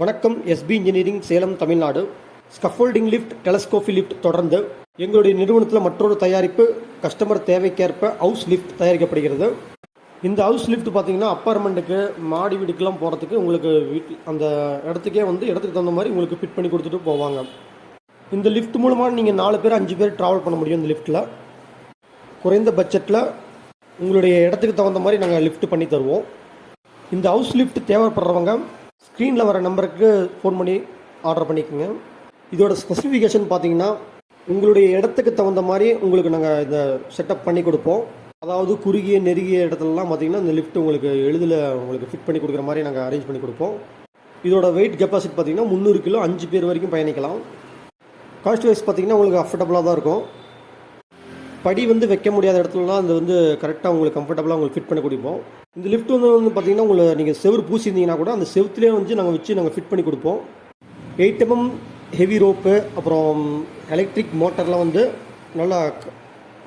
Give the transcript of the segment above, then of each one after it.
வணக்கம் SP engineering Salem Tamil Nadu. Scaffolding lift telescopic lift தொடர்ந்து எங்களுடைய நிறுவனத்தில் மற்றொரு தயாரிப்பு கஸ்டமர் தேவைக்கேற்ப ஹவுஸ் லிஃப்ட் தயாரிக்கப்படுகிறது. இந்த ஹவுஸ் லிஃப்ட் பார்த்தீங்கன்னா அப்பார்ட்மெண்ட்டுக்கு மாடி வீடுக்கெல்லாம் போகிறதுக்கு உங்களுக்கு வீட் அந்த இடத்துக்கே வந்து இடத்துக்கு தகுந்த மாதிரி உங்களுக்கு ஃபிட் பண்ணி கொடுத்துட்டு போவாங்க. இந்த லிஃப்ட் மூலமாக நீங்கள் நாலு பேர் அஞ்சு பேர் ட்ராவல் பண்ண முடியும் இந்த லிஃப்ட்டில் குறைந்த பட்ஜெட்டில் உங்களுடைய இடத்துக்கு தகுந்த மாதிரி நாங்கள் லிஃப்ட் பண்ணி தருவோம். இந்த ஹவுஸ் லிஃப்ட் தேவைப்படுறவங்க ஸ்க்ரீனில் வர நம்பருக்கு ஃபோன் பண்ணி ஆர்டர் பண்ணிக்கோங்க. இதோட ஸ்பெசிஃபிகேஷன் பார்த்தீங்கன்னா உங்களுடைய இடத்துக்கு தகுந்த மாதிரி உங்களுக்கு நாங்கள் இந்த செட்டப் பண்ணி கொடுப்போம். அதாவது குறுகிய நெருங்கிய இடத்துலலாம் பார்த்தீங்கன்னா இந்த லிஃப்ட் உங்களுக்கு எளிதில் உங்களுக்கு ஃபிட் பண்ணி கொடுக்குற மாதிரி நாங்கள் அரேஞ்ச் பண்ணி கொடுப்போம். இதோட வெயிட் கெப்பாசிட்டி பார்த்தீங்கன்னா முந்நூறு கிலோ அஞ்சு பேர் வரைக்கும் பயணிக்கலாம். காஸ்ட் வைஸ் பார்த்தீங்கன்னா உங்களுக்கு அஃபர்டபுளாக தான் இருக்கும். படி வந்து வைக்க முடியாத இடத்துலலாம் அது வந்து கரெக்டாக உங்களுக்கு கம்ஃபர்டபுளாக உங்களுக்கு ஃபிட் பண்ணி கொடுப்போம். இந்த லிஃப்ட் வந்து வந்து பார்த்தீங்கன்னா உங்களை நீங்கள் செவுரு பூசியிருந்தீங்கன்னா கூட அந்த செவத்துலேயே வந்து நாங்கள் வச்சு நாங்கள் ஃபிட் பண்ணி கொடுப்போம். எயிட் எம்எம் ஹெவி ரோப்பு அப்புறம் எலக்ட்ரிக் மோட்டர்லாம் வந்து நல்லா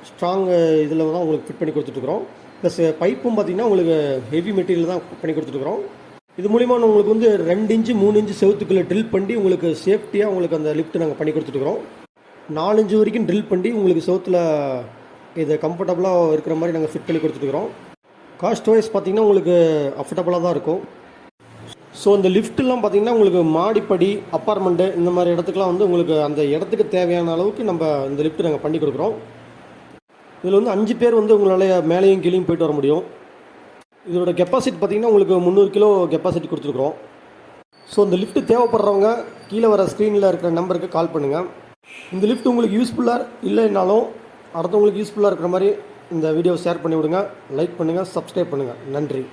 ஸ்ட்ராங் இதில் தான் உங்களுக்கு ஃபிட் பண்ணி கொடுத்துட்ருக்குறோம் ப்ளஸ் பைப்பும் பார்த்தீங்கன்னா உங்களுக்கு ஹெவி மெட்டீரியல் தான் பண்ணி கொடுத்துட்ருக்குறோம் இது மூலிமா உங்களுக்கு வந்து ரெண்டு இன்ச்சு மூணு இன்ச்சு செவுத்துக்குள்ளே ட்ரில் பண்ணி உங்களுக்கு சேஃப்டியாக உங்களுக்கு அந்த லிஃப்ட் நாங்கள் பண்ணி கொடுத்துட்ருக்குறோம் நாலஞ்சு வரைக்கும் ட்ரில் பண்ணி உங்களுக்கு சோத்தில் இது கம்ஃபர்டபுளாக இருக்கிற மாதிரி நாங்கள் ஃபிட் பண்ணி கொடுத்துருக்குறோம் காஸ்ட் வைஸ் பார்த்திங்கன்னா உங்களுக்கு அஃபர்டபுளாக தான் இருக்கும். ஸோ இந்த லிஃப்ட்லாம் பார்த்திங்கன்னா உங்களுக்கு மாடிப்படி அப்பார்ட்மெண்ட்டு இந்த மாதிரி இடத்துக்குலாம் வந்து உங்களுக்கு அந்த இடத்துக்கு தேவையான அளவுக்கு நம்ம இந்த லிஃப்ட் நாங்கள் பண்ணி கொடுக்குறோம். இதில் வந்து அஞ்சு பேர் வந்து உங்களால் மேலேயும் கீழேயும் போயிட்டு வர முடியும். இதோட கெப்பாசிட்டி பார்த்தீங்கன்னா உங்களுக்கு முந்நூறு கிலோ கெப்பாசிட்டி கொடுத்துருக்குறோம். ஸோ இந்த லிஃப்ட் தேவைப்படுறவங்க கீழே வர ஸ்க்ரீனில் இருக்கிற நம்பருக்கு கால் பண்ணுங்கள் இந்த லிஃப்ட் உங்களுக்கு யூஸ்ஃபுல்லாக இல்லைனாலும் அடுத்தவங்களுக்கு யூஸ்ஃபுல்லாக இருக்கிற மாதிரி இந்த வீடியோ ஷேர் பண்ணி விடுங்க லைக் பண்ணுங்கள் சப்ஸ்கிரைப் பண்ணுங்கள் நன்றி.